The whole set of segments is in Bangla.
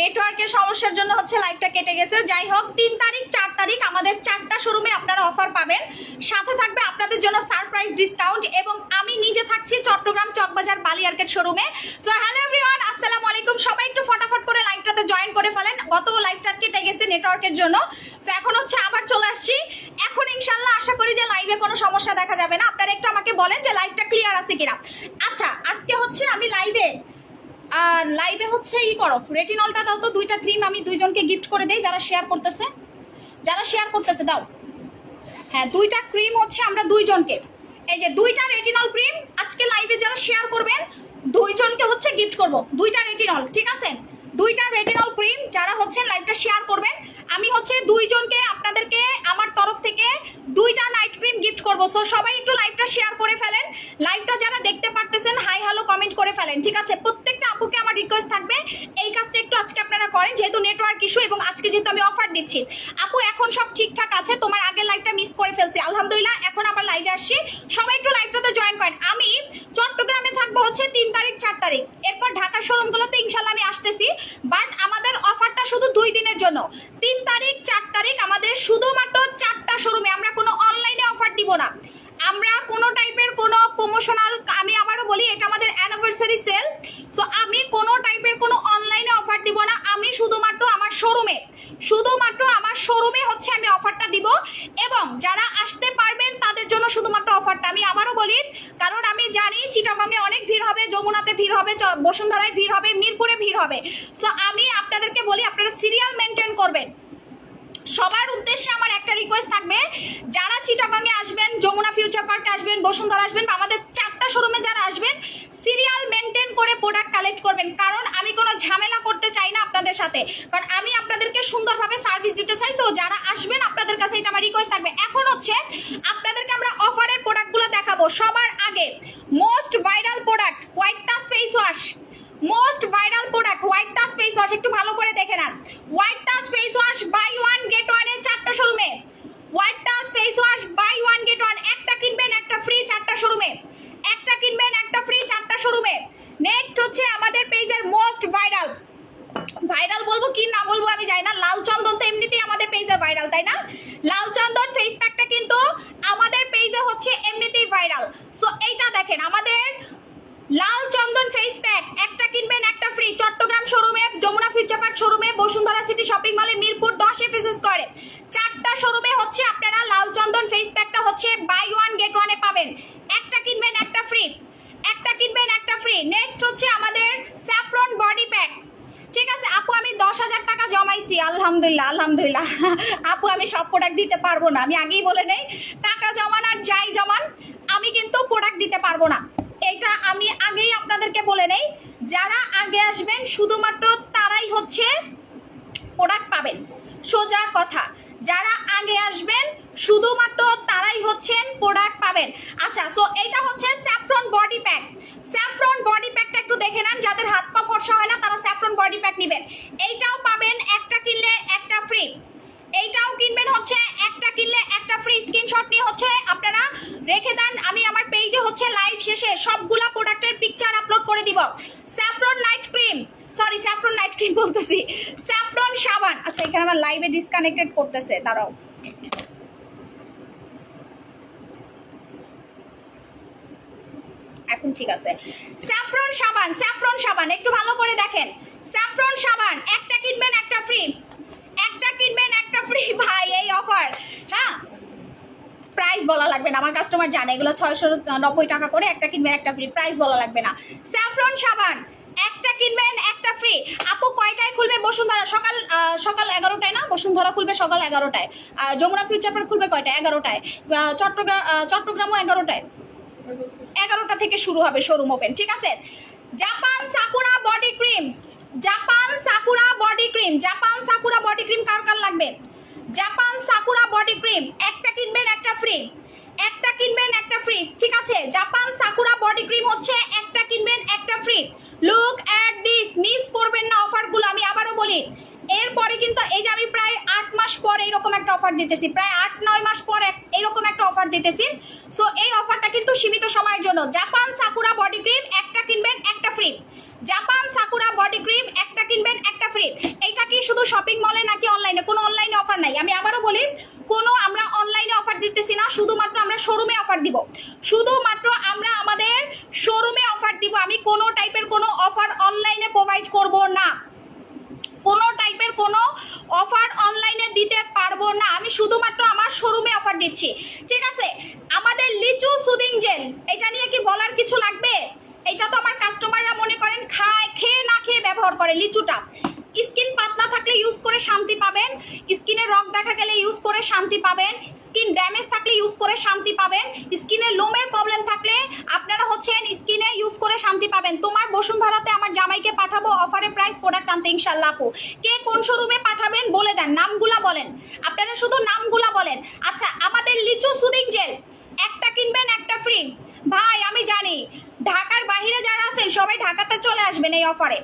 নেটওয়ার্কের সমস্যার জন্য হচ্ছে লাইভটা কেটে গেছে। যাই হোক, তিন তারিখ, চার তারিখ, আমাদের চারটা শোরুমে আপনারা অফার পাবেন। সাথে থাকবে আপনাদের জন্য সারপ্রাইজ ডিসকাউন্ট এবং আমি নিজে থাকছি চট্টগ্রাম চকবাজার বালি বালিয়ার্কেট শোরুমে। সো হ্যালো এভরিওয়ান আসসালামু আলাইকুম। সবাই একটু ফটাফট করে লাইভটাতে জয়েন করে ফেলেন। গত লাইভটা কেটে গেছে নেটওয়ার্কের জন্য। সো এখন হচ্ছে আবার চলে আসছি। এখন ইনশাল্লাহ আশা করি যে লাইভে কোনো সমস্যা দেখা যাবে না। আপনারা একটু আমাকে বলেন যে লাইভটা ক্লিয়ার আছে কিনা। আচ্ছা আজকে হচ্ছে আমি লাইভে আর লাইভে হচ্ছে ই করো রেটিনলটা দাও তো, দুইটা ক্রিম আমি দুইজনকে গিফট করে দেই, যারা শেয়ার করতেছে। যারা শেয়ার করতেছে, দাও। হ্যাঁ দুইটা ক্রিম হচ্ছে আমরা দুইজনকে। এই যে দুইটা রেটিনল ক্রিম আজকে লাইভে যারা শেয়ার করবেন, দুইজনকে হচ্ছে গিফট করব। দুইটা রেটিনল ঠিক আছে? দুইটা রেটিনল ক্রিম যারা হচ্ছে লাইভটা শেয়ার করবেন আমি হচ্ছে দুইজনকে আপনাদেরকে আমার তরফ থেকে দুইটা নাইট ক্রিম গিফট করব। সো সবাই একটু লাইভটা শেয়ার করে ফেলেন। লাইভটা যারা দেখতে পারতেছেন হাই হ্যালো কমেন্ট করে ফেলেন, ঠিক আছে? প্রত্যেকটা আপুকে আমার রিকোয়েস্ট থাকবে, এই কাজটা একটু আজকে আপনারা করেন, যেহেতু নেটওয়ার্ক ইস্যু এবং আজকে যেহেতু আমি অফার দিচ্ছি। আপু, এখন সব ঠিকঠাক আছে? তোমার আগের লাইভটা মিস করে ফেলছি। আলহামদুলিল্লাহ, এখন আবার লাইভে আসছি। সবাই একটু লাইভটাতে জয়েন করেন। আমি চট্টগ্রামে থাকব হচ্ছে তিন তারিখ, চার তারিখ। এরপর ঢাকা শোরুমগুলোতে ইনশাল্লাহ আমি আসতেছি। বাট আমাদের অফারটা শুধু দুই দিনের জন্য। তিন তারিখ, চার তারিখ আমাদের শুধুমাত্র চারটা শোরুমে আমরা কোনো অনলাইনে অফার দিব না। আমরা কোনো টাইপের কোনো প্রমোশনাল আমি আবারও বলি, এটা আমাদের অ্যানিভার্সারি সেল সো আমি কোনো টাইপের কোনো অনলাইনে অফার দিব না, আমি শুধুমাত্র আমার শোরুমে শুধুমাত্র আমার শোরুমে হচ্ছে আমি অফারটা দিব এবং যারা আসতে পারবেন, তাদের জন্য শুধুমাত্র অফারটা আমি আবারও বলি, কারণ আমি জানি চিটাগংয়ে অনেক ভিড় হবে, যমুনাতে ভিড় হবে বসুন্ধরায় ভিড় হবে, মিরপুরে ভিড় হবে। সো আমি আপনাদেরকে বলি, আপনারা সিরিয়াল মেনটেন করবেন। সবার উদ্দেশ্যে আমার একটা রিকোয়েস্ট থাকবে। যারা চিটাগাংয়ে আসবেন, যমুনা ফিউচার পার্কে আসবেন, বসুন্ধরা আসবেন বা আমাদের চারটা শোরুমে যারা আসবেন সিরিয়াল মেনটেন করে প্রোডাক্ট কালেক্ট করবেন। কারণ আমি কোনো ঝামেলা করতে চাই না আপনাদের সাথে। কারণ আমি আপনাদেরকে সুন্দরভাবে সার্ভিস দিতে চাই তো যারা আসবেন, আপনাদের কাছে এটা আমার রিকোয়েস্ট থাকবে। এখন হচ্ছে, আপনাদেরকে আমরা অফারের প্রোডাক্টগুলো দেখাবো। সবার আগে most viral product touch face wash most viral product white touch face wash একটু ভালো করে দেখে নেন। White touch face wash buy one get ওয়ানের চারটা শোরুমে white touch face wash buy one get one একটা কিনবেন, একটা ফ্রি চারটা শোরুমে একটা কিনবেন, একটা ফ্রি চারটা শোরুমে নেক্সট হচ্ছে আমাদের পেজের মোস্ট ভাইরাল ভাইরাল বলব কি না বলব আমি জানি না। লাল চন্দন তো এমনিতেই আমাদের পেজে ভাইরাল তাই না? লাল চন্দন ফেস প্যাকটা কিন্তু আমাদের পেজে হচ্ছে এমনিতেই ভাইরাল সো এইটা দেখেন, আমাদের লাল চন্দন ফেস প্যাক একটা কিনবেন, একটা ফ্রি চট্টগ্রাম শোরুমে যমুনা ফিউচার পার্ক শোরুমে বসুন্ধরা সিটি শপিং মলে মিরপুর দশ এফএসএস করে। চারটা শোরুমে হচ্ছে আপনারা লাল চন্দন ফেস প্যাকটা হচ্ছে বাই ওয়ান গেট ওয়ানে পাবেন। একটা কিনবেন, একটা ফ্রি একটা কিনবেন, একটা ফ্রি নেক্সট হচ্ছে আমাদের স্যাফরন বডি প্যাক ঠিক আছে, আপু, আমি দশ হাজার টাকা জমাইছি। আলহামদুলিল্লাহ আলহামদুলিল্লাহ। আপু, আমি সব প্রোডাক্ট দিতে পারব না। আমি আগেই বলে নেই, টাকা জমান আর যাই জমান, আমি কিন্তু প্রোডাক্ট দিতে পারব না। এটা আমি আগেই আপনাদেরকে বলে নেই। যারা আগে আসবেন, শুধুমাত্র তারাই হচ্ছে প্রোডাক্ট পাবেন। সোজা কথা, যারা আগে আসবেন, শুধুমাত্র তারাই হচ্ছেন প্রোডাক্ট পাবেন। আচ্ছা সো এইটা হচ্ছে saffron body pack saffron body প্যাকটা একটু দেখে নেন, যাদের হাত পা ফর্সা হয় না, তারা স্যাফরন বডি প্যাক নেবেন। এইটাও পাবেন, একটা কিনলে একটা ফ্রি এইটাও কিনবেন হচ্ছে, একটা কিনলে একটা ফ্রি স্ক্রিনশট নিয়ে হচ্ছে আপনারা রেখে দেন। আমি আমার পেজে হচ্ছে লাইভ শেষে সবগুলা প্রোডাক্টের পিকচার আপলোড করে দিব। Saffron night cream sorry saffron night cream বলতেছি। স্যাফরন সাবান আচ্ছা এখানে আমার লাইভে ডিসকানেক্টেড করতেছে, দাঁড়াও। এখন ঠিক আছে। স্যাফরন সাবান স্যাফরন সাবান একটু ভালো করে দেখেন। স্যাফরন সাবান একটা কিনবেন, একটা ফ্রি একটা কিনবেন, একটা ফ্রি ভাই, এই অফার হ্যাঁ? প্রাইস বলা লাগবে না, আমার কাস্টমার জানে। এগুলো ছয়শো নব্বই টাকা করে একটা কিনবেন, একটা ফ্রি প্রাইস বলা লাগবে না। স্যাফরন সাবান, একটা কিনবেন, একটা ফ্রি আপু, কয়টায় খুলবে? বসুন্ধরা, সকাল সকাল এগারোটায় না? বসুন্ধরা খুলবে সকাল এগারোটায়। যমুনা ফিউচার পার্ক খুলবে কয়টায়? এগারোটায়। চট্টগ্রাম চট্টগ্রামও এগারোটায়। এগারোটা থেকে শুরু হবে শোরুম ওপেন ঠিক আছে? Japan Sakura body cream, Japan Sakura body cream, Japan লাগবে জাপান সাকুরা বডি ক্রিম, একটা কিনবেন, একটা ফ্রি। একটা কিনবেন, একটা ফ্রি। ঠিক আছে, জাপান সাকুরা বডি ক্রিম হচ্ছে একটা কিনবেন, একটা free. Look at this miss করবেন না অফারগুলো, আমি আবারও বলি। এরপরে কিন্তু এই যে আমি প্রায় আট মাস পরে এরকম একটা অফার দিতেছি, প্রায় আট, নয় মাস পর এরকম একটা অফার দিতেছি। সো এই অফারটা কিন্তু সীমিত সময়ের জন্য। জাপান সাকুরা বডি ক্রিম, একটা কিনবেন, একটা free. Japan Sakura body cream, একটা কিনবেন, একটা ফ্রি এইটা কি শুধু শপিং মলে নাকি অনলাইনে কোনো অনলাইনে অফার নাই। আমি আবারও বলি, কোনো আমরা অনলাইনে অফার দিতেছি না, শুধুমাত্র আমরা শোরুমে অফার দিব। শুধুমাত্র আমরা আমাদের শোরুমে অফার দিব। আমি কোনো টাইপের কোনো অফার অনলাইনে প্রোভাইড করব না। কোনো টাইপের কোনো অফার অনলাইনে দিতে পারব না। আমি শুধুমাত্র আমার শোরুমে অফার দিচ্ছি। ঠিক আছে? আমাদের লিচু সুদিং জেল এটা নিয়ে কি বলার কিছু লাগবে? এটা তো আমার কাস্টমাররা মনে করেন খায়, খেয়ে না খেয়ে ব্যবহার করে, লিচুটা। স্কিন পাতলা থাকলে ইউজ করে শান্তি পাবেন, স্কিনে রক দেখা গেলে ইউজ করে শান্তি পাবেন, স্কিন ড্যামেজ থাকলে ইউজ করে শান্তি পাবেন, স্কিনে লোমের প্রবলেম থাকলে আপনারা হচ্ছেন স্কিনে ইউজ করে শান্তি পাবেন। তোমার বসুন্ধরাতে আমার জামাইকে পাঠাবো অফারে প্রাইস প্রোডাক্ট আনতে ইনশাল্লাহ আপু। কে কোন শোরুমে পাঠাবেন বলে দেন, নামগুলা বলেন। আপনারা শুধু নামগুলা বলেন। আচ্ছা আমাদের লিচু সুদিং জেল একটা কিনবেন, একটা ফ্রি ভাই, আমি জানি। ঢাকার বাইরে যারা আছেন, সবাই ঢাকাতে চলে আসবেন এই অফারে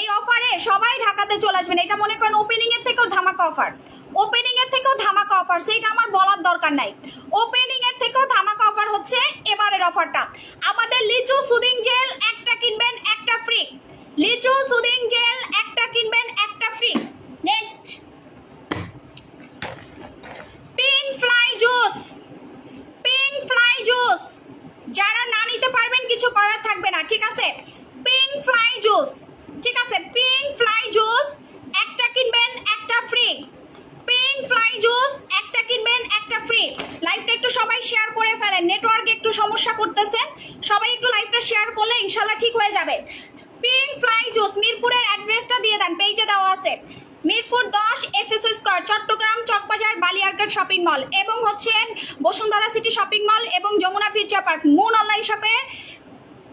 এই অফারে সবাই ঢাকাতে চলে আসবেন। এটা মনে করেন ওপেনিং এর থেকেও ধামাকা অফার ওপেনিং এর থেকেও ধামাকা অফার সেটা আমার বলার দরকার নাই। ওপেনিং এর থেকেও ধামাকা অফার হচ্ছে এবারের অফারটা আমাদের লিচু সুদিং জেল একটা কিনবেন, একটা ফ্রি লিচু সুদিং জেল একটা কিনবেন, একটা free next pin fly juice pin fly juice যারা না নিতে পারবেন, কিছু করার থাকবে না, ঠিক আছে? পিন ফ্লাই জুস ঠিক আছে? পিন ফ্লাই জুস একটা কিনবেন, একটা ফ্রি পিন ফ্লাই জুস একটা কিনবেন, একটা ফ্রি লাইভটা একটু সবাই শেয়ার করে ফেলেন নেটওয়ার্কে একটু সমস্যা করতেছে। সবাই একটু লাইভটা শেয়ার করলে ইনশাল্লাহ ঠিক হয়ে যাবে। পিন ফ্লাই জুস মিরপুরের অ্যাড্রেসটা দিয়ে দেন পেজে দেওয়া আছে। মিরপুর দশ FS square Chattogram Baliarkat shopping mall এবং হচ্ছে বসুন্ধরা সিটি শপিং মল এবং Jamuna future park moon online শপে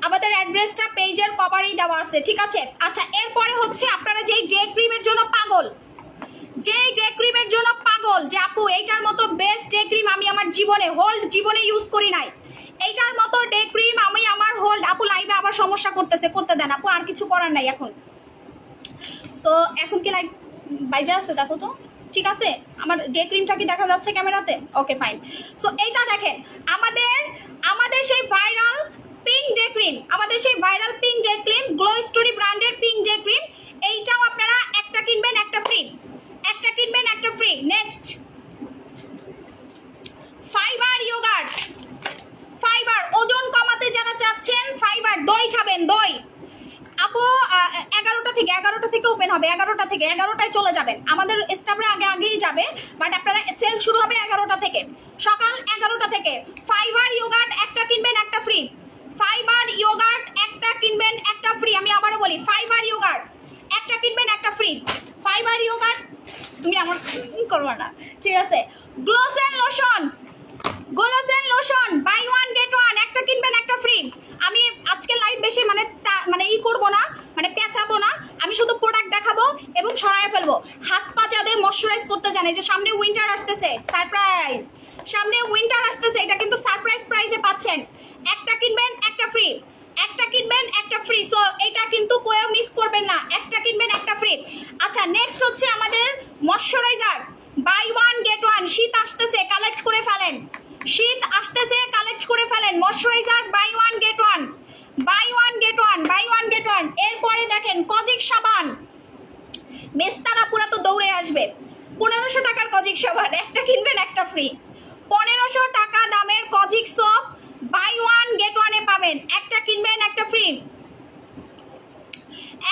আমাদের অ্যাড্রেসটা পেজের কভারেই দেওয়া আছে, ঠিক আছে? আচ্ছা এরপরে হচ্ছে আপনারা যেই ডে ক্রিমের জন্য পাগল, যেই ডে ক্রিমের জন্য পাগল, যে আপু, এইটার মতো বেস্ট ডে ক্রিম আমি আমার জীবনে হোল্ড জীবনে ইউজ করি নাই। এইটার মতো ডে ক্রিম আমি আমার হোল্ড আপু লাইভে আবার সমস্যা করতেছে, করতে দেন, আপু, আর কিছু করার নাই এখন। তো এখন কি লাইভ বাইজা আছে, দেখো তো। ঠিক আছে? আমার ডে ক্রিমটা কি দেখা যাচ্ছে ক্যামেরাতে? ওকে ফাইন সো এইটা দেখেন, আমাদের আমাদের সেই ভাইরাল পিঙ্ক ডে ক্রিম আমাদের সেই viral pink day cream glow story ব্র্যান্ডের পিঙ্ক ডে ক্রিম এইটাও আপনারা একটা কিনবেন, একটা ফ্রি একটা কিনবেন, একটা free next fibre yogurt fibre ওজন কমাতে যারা চাচ্ছেন ফাইবার দই খাবেন, দই। আপু এগারোটা থেকে এগারোটা থেকে ওপেন হবে, এগারোটা থেকে, এগারোটায় চলে যাবেন। আমাদের স্টাফরা আগে আগেই যাবে বাট আপনারা সেল শুরু হবে এগারোটা থেকে। সকাল এগারোটা থেকে। ফাইবার ইয়োগার্ট একটা কিনবেন, একটা ফ্রি ফাইবার ইয়োগার্ট একটা কিনবেন, একটা ফ্রি আমি আবারও বলি ফাইবার ইয়োগার্ট একটা কিনবেন, একটা ফ্রি ফাইবার ইয়োগার্ট তুমি আমার করবা না, ঠিক আছে? গ্লোসেন lotion গোলোসেন lotion buy one get one একটা কিনবেন, একটা ফ্রি আমি আজকে লাইভ বেশি মানে মানে ই করব না মানে পেঁচাবো না। আমি শুধু প্রোডাক্ট দেখাবো এবং ছড়ায় ফেলব। হাত পা যাদের ময়শ্চারাইজ করতে জানে যে সামনে উইন্টার আসতেছে সারপ্রাইজ সামনে উইন্টার আসতেছে, এটা কিন্তু সারপ্রাইজ প্রাইজে পাচ্ছেন। একটা কিনবেন, একটা ফ্রি একটা কিনবেন, একটা ফ্রি সো এটা কিন্তু কেউ মিস করবেন না। একটা কিনবেন, একটা ফ্রি আচ্ছা নেক্সট হচ্ছে আমাদের moisturiser buy one get one শীত আসতেছে কালেক্ট করে ফেলেন। শীত আসতেছে কালেক্ট করে ফেলেন। Moisturiser buy one get one buy one get one buy one get one এরপরে দেখেন কজিক সাবান। মেস্তারা পুরা তো দৌড়ে আসবে। পনেরোশো টাকার কজিক সাবান, একটা কিনবেন, একটা ফ্রি পনেরোশো টাকা দামের kojic soap buy one get ওয়ানে পাবেন। একটা কিনবেন, একটা ফ্রি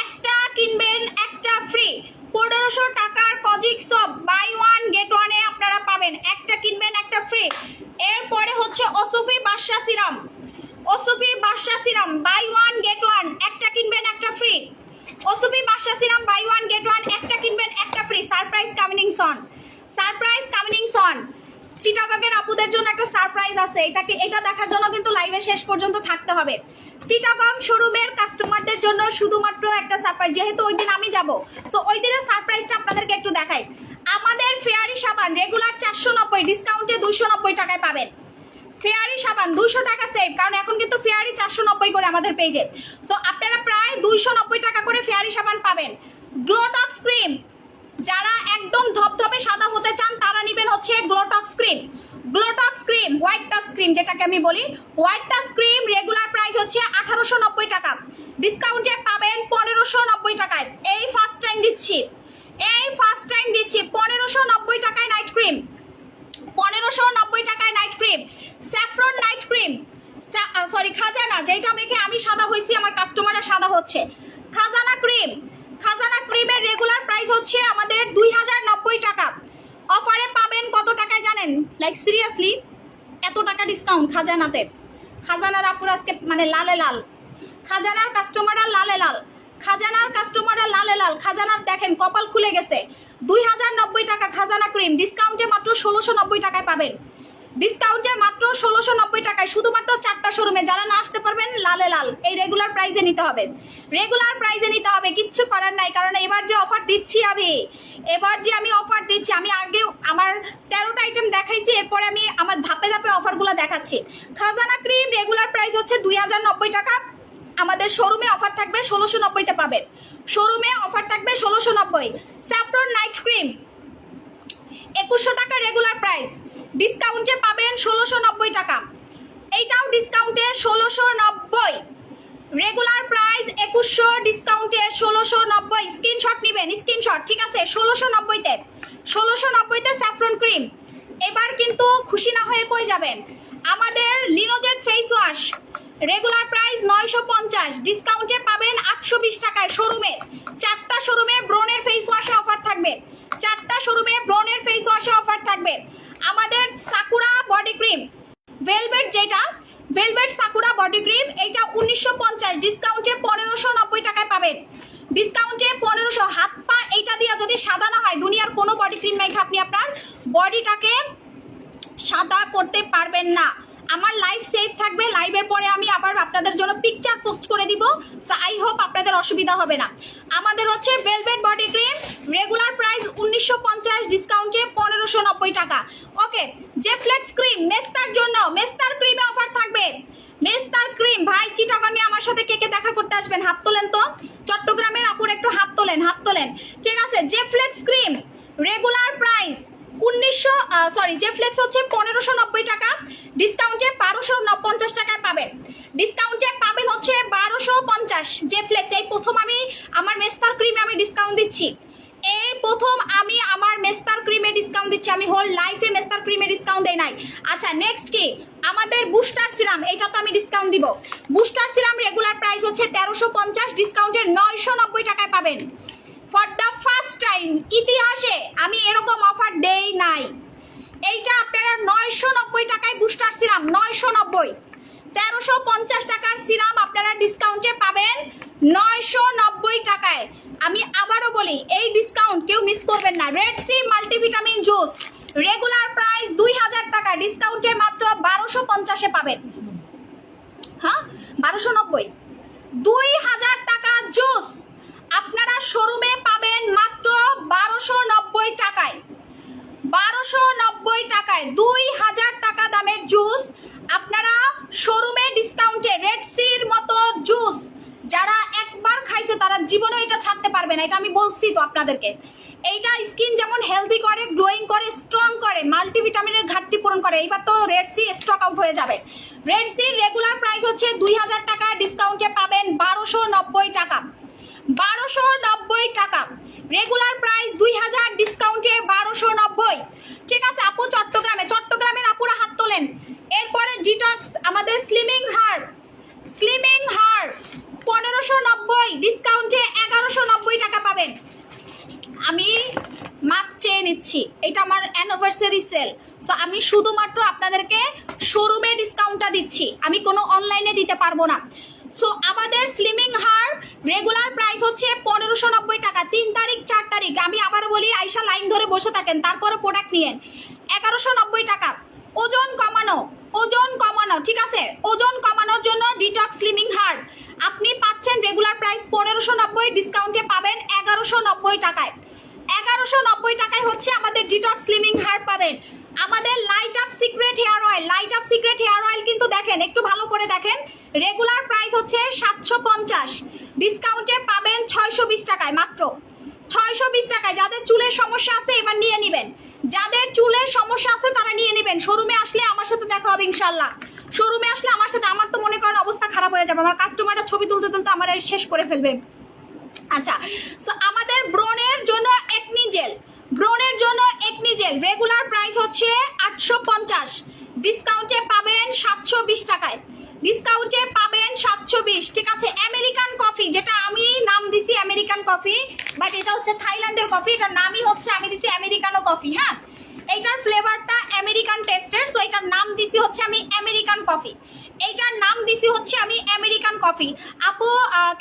একটা কিনবেন, একটা ফ্রি পনেরোশো টাকার kojic soap buy one get ওয়ানে আপনারা পাবেন একটা কিনবেন একটা ফ্রি এরপরে হচ্ছে অসুফি বাদশা সিরাম অসুফি বাদশা serum buy one get one একটা কিনবেন একটা ফ্রি অসুফি বাদশা serum buy one get one একটা কিনবেন একটা free surprise coming soon surprise coming soon চিটাগংয়ের আপুদের জন্য একটা সারপ্রাইজ আছে এটাকে এটা দেখার জন্য কিন্তু লাইভে শেষ পর্যন্ত থাকতে হবে। চিটাগং শোরুমের কাস্টমারদের জন্য শুধুমাত্র একটা সারপ্রাইজ যেহেতু ওই দিন আমি যাব। সো ওই দিনের সারপ্রাইজটা আপনাদেরকে একটু দেখাই। আমাদের ফেয়ারি সাবান রেগুলার চারশো নব্বই ডিসকাউন্টে দুইশো নব্বই টাকায় পাবেন। ফেয়ারি সাবান দুইশো টাকা সেভ কারণ এখন কিন্তু ফেয়ারি চারশো নব্বই করে আমাদের পেজে সো আপনারা প্রায় দুইশো নব্বই টাকা করে ফেয়ারি সাবান পাবেন। গ্লোটক্স ক্রিম যারা একদম ধপধপে সাদা হতে চান, তারা নেবেন হচ্ছে গ্লোটক্স cream গ্লোটক্স cream white touch cream যেটাকে আমি বলি হোয়াইট রেগুলার প্রাইস হচ্ছে আঠারোশো নব্বই টাকা ডিসকাউন্টে পাবেন পনেরোশো নব্বই টাকায়। এই ফার্স্ট টাইম দিচ্ছি। এই ফার্স্ট টাইম দিচ্ছি পনেরোশো নব্বই টাকায় নাইট ক্রিম পনেরোশো নব্বই টাকায় night cream saffron night cream sorry খাজানা যেটা মেখে আমি সাদা হয়েছি, আমার কাস্টমাররা সাদা হচ্ছে। খাজানা ক্রিম খাজানা ক্রিমের রেগুলার প্রাইস হচ্ছে আমাদের দুই হাজার নব্বই টাকা। অফারে পাবেন কত টাকায় জানেন? লাইক সিরিয়াসলি এত টাকা ডিসকাউন্ট খাজানাতে। খাজানার আপুর আজকে মানে লালে লাল। খাজানার কাস্টমাররা লালে লাল। খাজানার কাস্টমাররা লালে লাল। খাজানার দেখেন, কপাল খুলে গেছে। দুই হাজার নব্বই টাকা খাজানা ক্রিম ডিসকাউন্টে মাত্র ষোলোশো নব্বই টাকায় পাবেন। ডিসকাউন্টে মাত্র ষোলোশো নব্বই টাকায় শুধুমাত্র চারটা শোরুমে যারা না আসতে পারবেন, লালে লাল। এই রেগুলার প্রাইজে নিতে হবে। রেগুলার প্রাইজে নিতে হবে, কিচ্ছু করার নাই। কারণ এবার যে অফার দিচ্ছি আমি, এবার যে আমি অফার দিচ্ছি, আমি আগে আমার তেরোটা আইটেম দেখাইছি, এরপরে আমি আমার ধাপে ধাপে অফারগুলো দেখাচ্ছি। খাজানা ক্রিম রেগুলার প্রাইস হচ্ছে দুই হাজার নব্বই টাকা। আমাদের শোরুমে অফার থাকবে ষোলোশো নব্বইতে পাবেন। শোরুমে অফার থাকবে ষোলোশো নব্বই। স্যাফ্রন নাইট ক্রিম একুশশো টাকা রেগুলার প্রাইস ডিসকাউন্টে পাবেন ষোলোশো নব্বই টাকা। এইটাও ডিসকাউন্টে ষোলোশো নব্বই। রেগুলার প্রাইস একুশশো ডিসকাউন্টে ষোলোশো নব্বই। স্ক্রিনশট নেবেন স্ক্রিনশট ঠিক আছে? ষোলোশো নব্বইতে। ষোলোশো নব্বইতে স্যাফরন ক্রিম এবার কিন্তু খুশি না হয়ে কই যাবেন? আমাদের লিনোজেট ফেস ওয়াশ রেগুলার প্রাইস নয়শো পঞ্চাশ। ডিসকাউন্টে পাবেন আটশো বিশ টাকায় শোরুমে চারটা শোরুমে ব্রনের ফেস ওয়াশে অফার থাকবে। চারটা শোরুমে ব্রনের ফেস ওয়াশে অফার থাকবে। আমাদের সাকুরা বডি ক্রিম ভেলভেট যেটা ভেলভেট সাকুরা বডি ক্রিম এইটা উনিশশো পঞ্চাশ ডিসকাউন্টে পনেরোশো নব্বই টাকায় পাবেন। ডিসকাউন্টে পনেরোশো, হাত পা এইটা দিয়ে যদি সাদা না হয়, দুনিয়ার কোনো বডি ক্রিম মেখে আপনি আপনার বডিটাকে সাদা করতে পারবেন না। আমার লাইভ সেভ থাকবে লাইভের পরে আমি আবার আপনাদের জন্য পিকচার পোস্ট করে দিব। আই হোপ আপনাদের অসুবিধা হবে না। আমাদের হচ্ছে velvet body cream regular price উনিশশো পঞ্চাশ ডিসকাউন্টে পনেরোশো নব্বই টাকা। ওকে যে ফ্লেক্স ক্রিম মেস্তার জন্য মেস্তার ক্রিমে অফার থাকবে। মেস্তার ক্রিম ভাই চিটাগাঙ্গে আমার সাথে কে কে দেখা করতে আসবেন? হাত তোলেন তো। চট্টগ্রামের আপুর একটু হাত তোলেন হাত তোলেন। ঠিক আছে যে ফ্লেক্স ক্রিম রেগুলার প্রাইস উনিশশো সরি যে ফ্লেক্স হচ্ছে পনেরোশো নব্বই টাকা ডিসকাউন্টে বারোশো পঞ্চাশ টাকায় পাবেন। ডিসকাউন্টে পাবেন হচ্ছে বারোশো পঞ্চাশ। যে ফ্লেক্স এই প্রথম আমি আমার মেস্তার ক্রিমে আমি ডিসকাউন্ট দিচ্ছি। এই প্রথম আমি আমার মেস্তার ক্রিমে ডিসকাউন্ট দিচ্ছি। আমি হোল লাইফে মেস্তার ক্রিমে ডিসকাউন্ট দেই আচ্ছা নেক্সট কি? আমাদের বুস্টার সিরাম এটা তো আমি ডিসকাউন্ট দিব। বুস্টার সিরাম রেগুলার প্রাইস হচ্ছে তেরোশো পঞ্চাশ ডিসকাউন্টে নয়শো নব্বই টাকায় পাবেন। ফর দ্য ফার্স্ট টাইম ইতিহাসে আমি এরকম অফার দেই নাই। এইটা আপনারা নয়শো নব্বই টাকায় বুস্টার সিরাম নয়শো নব্বই তেরোশো পঞ্চাশ টাকার সিরাম আপনারা ডিসকাউন্টে পাবেন নয়শো নব্বই টাকায়। আমি আবারও বলি, এই ডিসকাউন্ট কেউ মিস করবেন না। Red C multivitamin juice regular price দুই হাজার টাকা ডিসকাউন্টে মাত্র বারোশো পঞ্চাশে পাবেন। হ্যাঁ? বারোশো নব্বই দুই হাজার টাকা জুস আপনারা শোরুমে পাবেন মাত্র বারোশো নব্বই টাকায়। বারোশো নব্বই টাকায় দুই হাজার টাকা দামের জুস। আপনারা শোরুমে ডিসকাউন্টে রেড সির মতো জুস যারা একবার খাইছে তারা জীবনে এটা ছাড়তে পারবে না, এটা আমি বলছি তো আপনাদেরকে। এইটা স্কিন যেমন হেলদি করে গ্লোয়িং করে স্ট্রং করে মাল্টিভিটামিনের ঘাটতি পূরণ করে, এইবার তো রেড সি স্টক আউট হয়ে যাবে। রেড সির রেগুলার প্রাইস হচ্ছে দুই হাজার টাকা ডিসকাউন্টে পাবেন বারোশো নব্বই টাকা। বারোশো নব্বই টাকা। রেগুলার প্রাইস দুই হাজার ডিসকাউন্টে বারোশো নব্বই। ঠিক আছে, আপু চট্টগ্রামে, চট্টগ্রামের আপুরা হাত তোলেন। এরপরে ডিটক্স আমাদের স্লিমিং হার স্লিমিং হার পনেরোশো নব্বই ডিসকাউন্টে এগারোশো নব্বই টাকা পাবেন। আমি মাপ চেয়ে নিচ্ছি। এটা আমার অ্যানিভার্সারি সেল সো আমি শুধুমাত্র আপনাদেরকে শোরুমে ডিসকাউন্টটা দিচ্ছি। আমি কোনো অনলাইনে দিতে পারব না। সো আমাদের স্লিমিং হার রেগুলার প্রাইস হচ্ছে পনেরোশো নব্বই টাকা। তিন তারিখ, চার তারিখ। আমি আবার বলি আইসা লাইন ধরে বসে থাকেন, তারপরে প্রোডাক্ট নিয়েন। এগারোশো নব্বই টাকা। ওজন কমানো ওজন কমানো, ঠিক আছে? ওজন কমানোর জন্য ডিটক্স স্লিমিং হার আপনি পাচ্ছেন রেগুলার প্রাইস পনেরোশো নব্বই ডিসকাউন্টে পাবেন এগারোশো নব্বই টাকায়। এগারোশো নব্বই টাকায় হচ্ছে আমাদের ডিটক্স স্লিমিং হার পাবেন। আমাদের light up secret hair oil light up secret hair oil কিন্তু দেখেন, একটু ভালো করে দেখেন। রেগুলার প্রাইস হচ্ছে সাতশো পঞ্চাশ। ডিসকাউন্টে পাবেন ছয়শো বিশ টাকায় মাত্র। ছয়শো বিশ টাকায়। যাদের চুলের সমস্যা আছে এবার নিয়ে নেবেন। যাদের চুলের সমস্যা আছে তারা নিয়ে নেবেন। শোরুমে আসলে আমার সাথে দেখা হবে ইনশাল্লাহ শোরুমে আসলে আমার সাথে, আমার তো মনে করেন অবস্থা খারাপ হয়ে যাবে। আমার কাস্টমাররা ছবি তুলতে তুলতে আমার শেষ করে ফেলবে। আচ্ছা সো আমাদের ব্রনের জন্য একনি জেল ব্রনের জন্য একনি জেল রেগুলার প্রাইস হচ্ছে আটশো পঞ্চাশ। ডিসকাউন্টে পাবেন সাতশো বিশ টাকায়। ডিসকাউন্টে পাবেন সাতশো বিশ। ঠিক আছে আমেরিকান কফি যেটা আমি নাম দিছি আমেরিকান কফি বাট এটা হচ্ছে থাইল্যান্ডের কফি এটার নামই হচ্ছে আমি দিছি আমেরিকানো কফি হ্যাঁ? এইটার ফ্লেভারটা আমেরিকান টেস্টের সো এটার নাম দিছি হচ্ছে আমি আমেরিকান কফি এইটার নাম দিছি হচ্ছে আমি আমেরিকান কফি আপু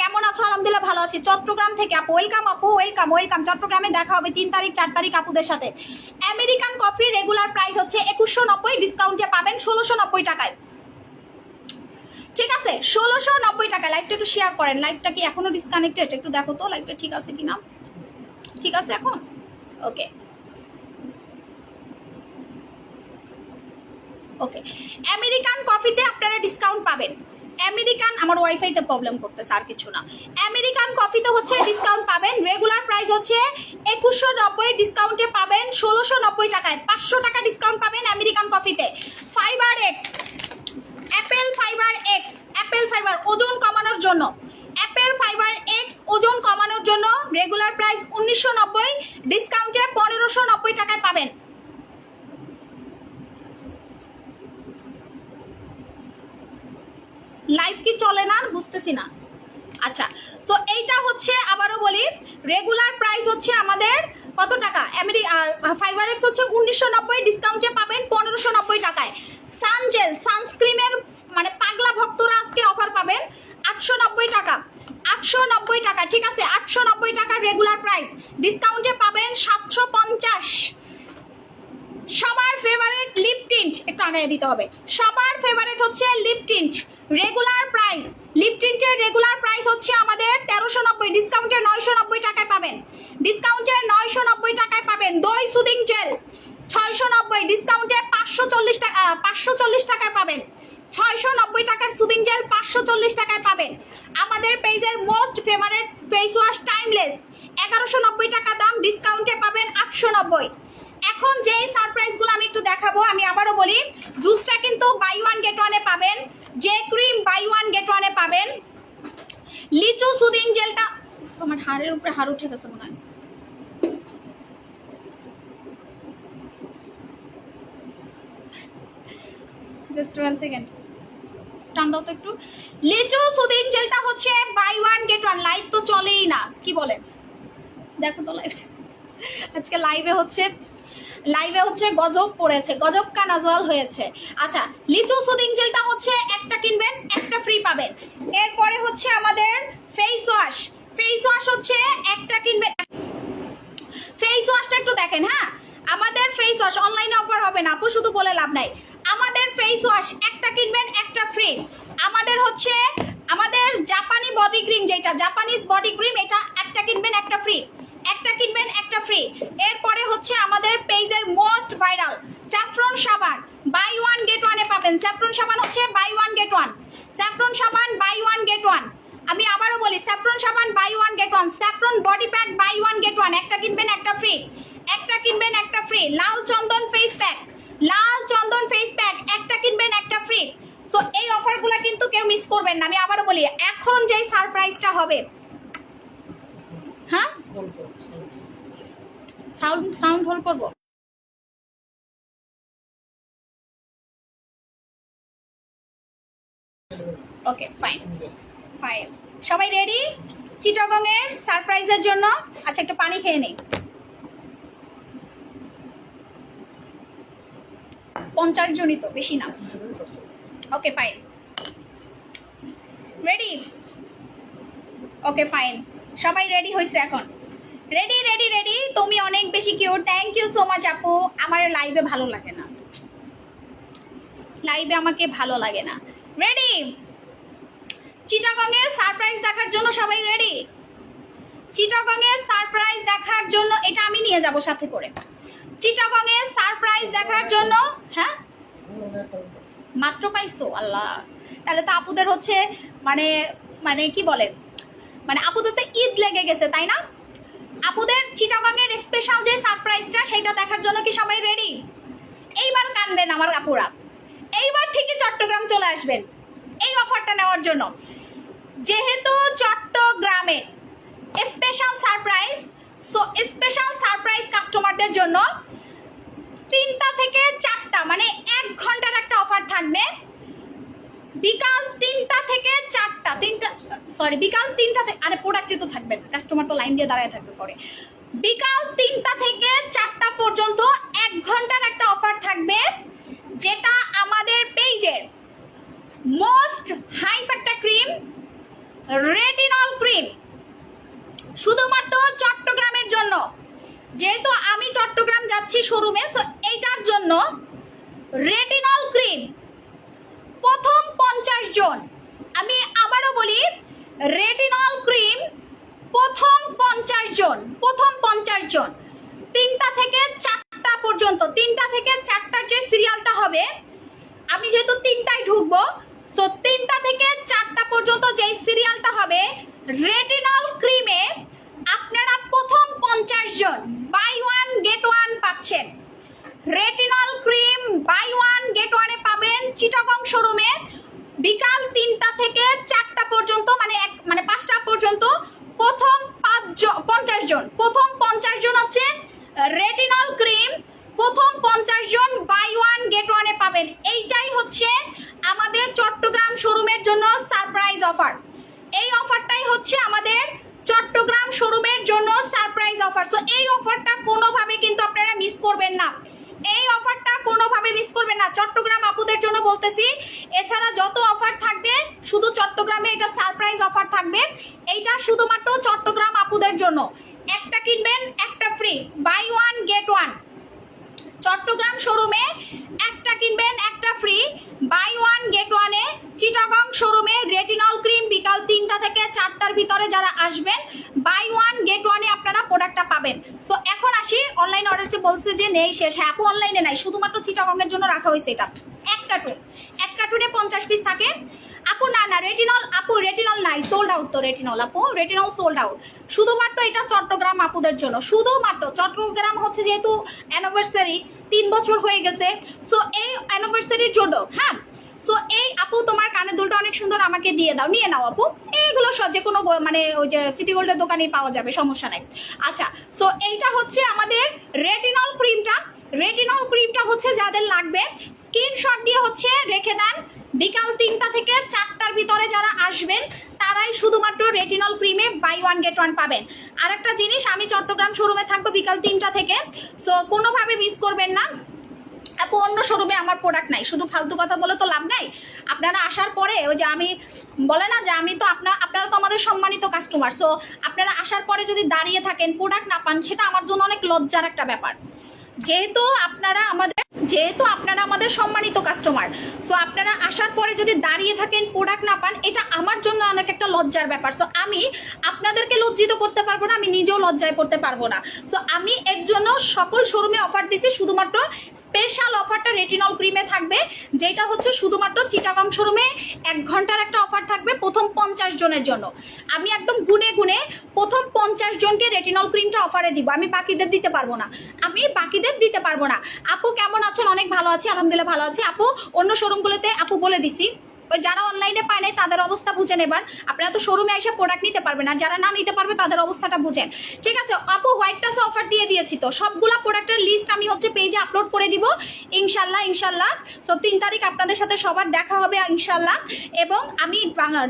কেমন আছো? আলহামদুলিল্লাহ ভালো আছি। চট্টগ্রাম থেকে আপু ওয়েলকাম আপু ওয়েলকাম ওয়েলকাম চট্টগ্রামে দেখা হবে তিন তারিখ, চার তারিখ আপুদের সাথে। আমেরিকান কফি রেগুলার প্রাইস হচ্ছে একুশশো নব্বই ডিসকাউন্টে পাবেন ষোলোশো নব্বই টাকায়। ঠিক আছে? ষোলোশো নব্বই টাকা লাইভটা একটু শেয়ার করেন। লাইভটা কি এখনও ডিসকানেক্টেড একটু দেখো তো লাইভটা ঠিক আছে কিনা? ঠিক আছে এখন? ওকে ওকে আমেরিকান কফিতে আপনারা ডিসকাউন্ট পাবেন। আমেরিকান আমার ওয়াইফাইতে প্রবলেম করতেছে আর কিছু না। আমেরিকান কফিতে হচ্ছে ডিসকাউন্ট পাবেন। রেগুলার প্রাইস হচ্ছে একুশশো নব্বই ডিসকাউন্টে পাবেন ষোলোশো নব্বই টাকায়। পাঁচশো টাকা ডিসকাউন্ট পাবেন আমেরিকান কফিতে fibre X apple fibre X apple fibre ওজন কমানোর জন্য। অ্যাপেল ফাইবার এক্স ওজন কমানোর জন্য। রেগুলার প্রাইস উনিশশো নব্বই ডিসকাউন্টে পনেরোশো নব্বই টাকায় পাবেন। লাইভ কি চলে না বুঝতেছি না। আচ্ছা সো এইটা হচ্ছে আবারও বলি রেগুলার প্রাইস হচ্ছে আমাদের কত টাকা? আমেরি ফাইবার এক্স হচ্ছে উনিশশো নব্বই ডিসকাউন্টে পাবেন পনেরোশো নব্বই টাকায়। সানজেল সানস্ক্রিনের মানে পাগলা ভক্তরা আজকে অফার পাবেন আটশো নব্বই টাকা। আটশো নব্বই টাকা, ঠিক আছে? আটশো নব্বই টাকা রেগুলার প্রাইস ডিসকাউন্টে পাবেন সাতশো পঞ্চাশ। সবার ফেভারিট লিপ টিন্ট একটু আগে দিতে হবে। সবার ফেভারিট হচ্ছে lip tint regular price lip টিন্টের regular price হচ্ছে আমাদের তেরোশো নব্বই ডিসকাউন্টে নয়শো নব্বই টাকায় পাবেন। ডিসকাউন্টে নয়শো নব্বই টাকায় পাবেন দই সুদিং জেল ছয়শো নব্বই ডিসকাউন্টে পাঁচশো চল্লিশ টাকা পাঁচশো চল্লিশ টাকায় পাবেন। ছয়শো নব্বই টাকার সুদিং জেল পাঁচশো চল্লিশ টাকায় পাবেন। আমাদের পেজের most favourite face wash timeless এগারোশো নব্বই টাকা দাম ডিসকাউন্টে পাবেন আটশো নব্বই। এখন যেই সারপ্রাইজগুলো আমি একটু দেখাবো, আমি আবারও বলি জুসটা কিন্তু বাই ওয়ান গেট ওয়ানে পাবেন। যে ক্রিম বাই ওয়ান গেট ওয়ানে পাবেন। লিচু সুদিং জেলটা আমার হাড়ের উপরে হাড় উঠে গেছে মনে হয়। জাস্ট সেকেন্ড একটু। লিচু জেলটা হচ্ছে buy one get one live তো চলেই না, কি বলেন? দেখো তো লাইভটা আজকে লাইভে হচ্ছে লাইভে হচ্ছে গজব পড়েছে, গজব কা নাজল হয়েছে। আচ্ছা লিচু সুদিং জেলটা হচ্ছে একটা কিনবেন, একটা ফ্রি পাবেন। এরপরে হচ্ছে আমাদের ফেস ওয়াশ ফেস ওয়াশ হচ্ছে একটা কিনবেন। ফেস ওয়াশটা একটু দেখেন হ্যাঁ? আমাদের ফেস ওয়াশ অনলাইনে অফার হবে না, আপু, শুধু বলে লাভ নাই। আমাদের ফেস ওয়াশ একটা কিনবেন, একটা ফ্রি আমাদের হচ্ছে, আমাদের জাপানি বডি ক্রিম যেটা জাপানিজ বডি ক্রিম এটা একটা কিনবেন, একটা ফ্রি একটা কিনবেন, একটা ফ্রি এরপরে হচ্ছে আমাদের পেজের মোস্ট ভাইরাল স্যাফরন সাবান। বাই ওয়ান গেট ওয়ানে পাবেন। স্যাফরন সাবান হচ্ছে buy one get one saffron সাবান বাই ওয়ান গেট ওয়ান আমি আবারও বলি স্যাফরন সাবান buy one get one saffron body pack buy one get one একটা কিনবেন, একটা ফ্রি একটা কিনবেন, একটা ফ্রি লাল চন্দন ফেস প্যাক লাল চন্দন ফেস প্যাক একটা কিনবেন, একটা ফ্রি সো এই অফারগুলো কিন্তু কেউ মিস করবেন না। আমি আবারও বলি, এখন যেই সারপ্রাইজটা হবে হ্যাঁ? সাউন্ড সাউন্ড হোল্ড করব? ওকে ফাইন ফাইন সবাই রেডি চিটাগং এর সারপ্রাইজের জন্য? আচ্ছা একটু পানি খেয়ে নেই। পঞ্চাশ জনই তো, বেশি না। Okay fine ready okay fine সবাই রেডি হয়েছে এখন। রেডি রেডি রেডি তুমি অনেক বেশি cute thank you so much আপু। আমার লাইভে ভালো লাগে না। লাইভে আমাকে ভালো লাগে না। রেডি চিটাগং এর সারপ্রাইজ দেখার জন্য সবাই রেডি চিটাগং এর সারপ্রাইজ দেখার জন্য, এটা আমি নিয়ে যাব সাথে করে। চিটাগং এর সারপ্রাইজ দেখার জন্য হ্যাঁ? মাত্র পাইছো, আল্লাহ। তাহলে তো আপুদের হচ্ছে মানে মানে কি বলে? মানে আপুদের তো ঈদ লেগে গেছে, তাই না? আপুদের চিটাগংয়ের স্পেশাল যে সারপ্রাইজটা সেটা দেখার জন্য কি সবাই রেডি এইবার কানবেন আমার আপুরা। এইবার ঠিকই চট্টগ্রাম চলে আসবেন এই অফারটা নেওয়ার জন্য। যেহেতু চট্টগ্রামে special surprise so special surprise কাস্টমারদের জন্য তিনটা থেকে চারটা মানে এক ঘণ্টার একটা অফার থাকবে। বিকাল তিনটা থেকে চারটা, তিনটা সরি বিকাল তিনটা থেকে, আরে প্রোডাক্টে তো থাকবে না কাস্টমার তো লাইন দিয়ে দাঁড়ায় থাকবে পরে। বিকাল তিনটা থেকে চারটা পর্যন্ত এক ঘণ্টার একটা অফার থাকবে, যেটা আমাদের পেজের মোস্ট হাইপ একটা ক্রিম রেটিনল ক্রিম শুধুমাত্র চট্টগ্রামের জন্য। যেহেতু আমি চট্টগ্রাম যাচ্ছি শোরুমে সো এইটার জন্য রেটিনল ক্রিম প্রথম পঞ্চাশ জন। আমি আবারও বলি রেটিনল ক্রিম প্রথম পঞ্চাশ জন, প্রথম পঞ্চাশ জন। তিনটা থেকে চারটা পর্যন্ত, তিনটা থেকে চারটার যে সিরিয়ালটা হবে, আমি যেহেতু তিনটায় ঢুকবো সো তিনটা থেকে চারটা পর্যন্ত যেই সিরিয়ালটা হবে রেটিনল ক্রিমে আপনারা প্রথম পঞ্চাশ জন বাই ওয়ান গেট ওয়ান পাচ্ছেন। Retinol cream buy one get ওয়ানে পাবেন চিটাগং শোরুমে বিকাল তিনটা থেকে চারটা পর্যন্ত মানে এক মানে পাঁচটা পর্যন্ত প্রথম পাঁচ জন, পঞ্চাশ জন। প্রথম পঞ্চাশ জন হচ্ছে রেটিনল ক্রিম প্রথম পঞ্চাশ জন বাই ওয়ান গেট ওয়ানে পাবেন। এইটাই হচ্ছে আমাদের চট্টগ্রাম শোরুমের জন্য সারপ্রাইজ অফার এই অফারটাই হচ্ছে আমাদের চট্টগ্রাম শোরুমের জন্য সারপ্রাইজ অফার সো এই অফারটা কোনোভাবে কিন্তু আপনারা মিস করবেন না। এই অফারটা কোনোভাবে মিস করবেন না। চট্টগ্রাম আপুদের জন্য বলতেছি এছাড়া যত অফার থাকবে, শুধু চট্টগ্রামে এটা সারপ্রাইজ অফার থাকবে। এইটা শুধুমাত্র চট্টগ্রাম আপুদের জন্য। একটা কিনবেন, একটা free buy one get one Chattogram শোরুমে একটা কিনবেন, একটা ফ্রি বাই ওয়ান গেট ওয়ানে চিটাগং শোরুমে রেটিনল ক্রিম বিকাল তিনটা থেকে চারটার ভিতরে যারা আসবেন বাই ওয়ান গেট ওয়ানে আপনারা প্রোডাক্টটা পাবেন। সো এখন আসি অনলাইন অর্ডার বলছে যে, নেই, শেষ। হ্যাঁ আপু অনলাইনে নাই। শুধুমাত্র চিটাগংয়ের জন্য রাখা হয়েছে এটা। এক কার্টুন কার্টুনে পঞ্চাশ পিস থাকে। আপু, না না রেটিনল আপু রেটিনল নাই সোল্ড আউট তো রেটিনল আপু রেটিনল সোল্ড আউট শুধুমাত্র এটা চট্টগ্রাম আপুদের জন্য। শুধুমাত্র চট্টগ্রাম হচ্ছে যেহেতু অ্যানিভার্সারি তিন বছর হয়ে গেছে। সো এই অ্যানিভার্সারির জন্য হ্যাঁ? সো এই আপু, তোমার কানের দুলটা অনেক সুন্দর আমাকে দিয়ে দাও। নিয়ে নাও, আপু। এইগুলো সব যে কোনো মানে ওই যে সিটি গোল্ডের দোকানেই পাওয়া যাবে, সমস্যা নাই। আচ্ছা সো এইটা হচ্ছে আমাদের রেটিনল ক্রিমটা রেটিনল ক্রিমটা হচ্ছে যাদের লাগবে। স্ক্রিনশট দিয়ে হচ্ছে রেখে দেন। বিকাল তিনটা থেকে চারটার ভিতরে যারা আসবেন, তারাই শুধুমাত্র রেটিনল ক্রিমে বাই ওয়ান গেট ওয়ান পাবেন। আর একটা জিনিস, আমি চট্টগ্রাম শোরুমে থাকব বিকাল তিনটা থেকে। সো কোনোভাবে মিস করবেন না। আপু, অন্য শোরুমে আমার প্রোডাক্ট নাই। শুধু ফালতু কথা বলে তো লাভ নাই। আপনারা আসার পরে, ওই যে আমি, বলে না যে আমি তো আপনার আপনারা তো আমাদের সম্মানিত কাস্টমার সো আপনারা আসার পরে যদি দাঁড়িয়ে থাকেন প্রোডাক্ট না পান, সেটা আমার জন্য অনেক লজ্জার একটা ব্যাপার। যেহেতু আপনারা আমাদের যেহেতু আপনারা আমাদের সম্মানিত কাস্টমার সো আপনারা আসার পরে যদি দাঁড়িয়ে থাকেন প্রোডাক্ট না পান, এটা আমার জন্য অনেক একটা লজ্জার ব্যাপার। সো আমি আপনাদেরকে লজ্জিত করতে পারব না, আমি নিজেও লজ্জায় পড়তে পারব না। সো আমি এর জন্য সকল শোরুমে অফার দিছি, শুধুমাত্র স্পেশাল অফারটা রেটিনল ক্রিমে থাকবে, যেটা হচ্ছে শুধুমাত্র চিটাগং শোরুমে এক ঘণ্টার একটা অফার থাকবে প্রথম পঞ্চাশ জনের জন্য। আমি একদম গুনে গুনে প্রথম পঞ্চাশ জনকে রেটিনল ক্রিমটা অফারে দিব। আমি বাকিদের দিতে পারব না। আমি বাকিদের দিতে পারব না। আপু কেমন আছেন? অনেক ভালো আছি, আলহামদুলিল্লাহ ভালো আছি। আপু, অন্য শোরুমগুলোতে আপু বলে দিছি। ওই যারা অনলাইনে পায় নাই, তাদের অবস্থা বুঝেন এবার। আপনারা তো শোরুমে এসে প্রোডাক্ট নিতে পারবেন, আর যারা না নিতে পারবে, তাদের অবস্থাটা বুঝেন। ঠিক আছে, আপু হোয়াইট টাসে অফার দিয়ে দিয়েছি তো। সবগুলা প্রোডাক্টের লিস্ট আমি হচ্ছে পেজে আপলোড করে দিব। ইনশাল্লাহ ইনশাল্লাহ। সো তিন তারিখ আপনাদের সাথে সবার দেখা হবে, ইনশাল্লাহ। এবং আমি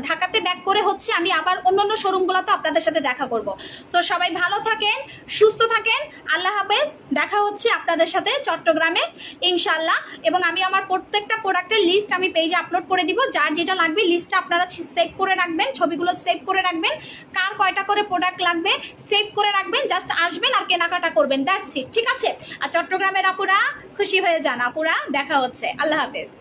ঢাকাতে ব্যাক করে হচ্ছে আমি আবার অন্য অন্য শোরুমগুলোতে আপনাদের সাথে দেখা করব। সো সবাই ভালো থাকেন, সুস্থ থাকেন। আল্লাহ হাফেজ। দেখা হচ্ছে আপনাদের সাথে চট্টগ্রামে, ইনশাল্লাহ। এবং আমি আমার প্রত্যেকটা প্রোডাক্টের লিস্ট আমি পেজে আপলোড করে দিব। যার যেটা লাগবে লিস্টটা আপনারা সেভ করে রাখবেন, ছবিগুলো সেভ করে রাখবেন, কার কয়টা করে প্রোডাক্ট লাগবে সেভ করে রাখবেন জাস্ট আসবেন আর কেনাকাটা করবেন দ্যাটস ইট ঠিক আছে? আর চট্টগ্রামের আপুরা খুশি হয়ে যান, আপুরা, দেখা হচ্ছে, আল্লাহ হাফেজ।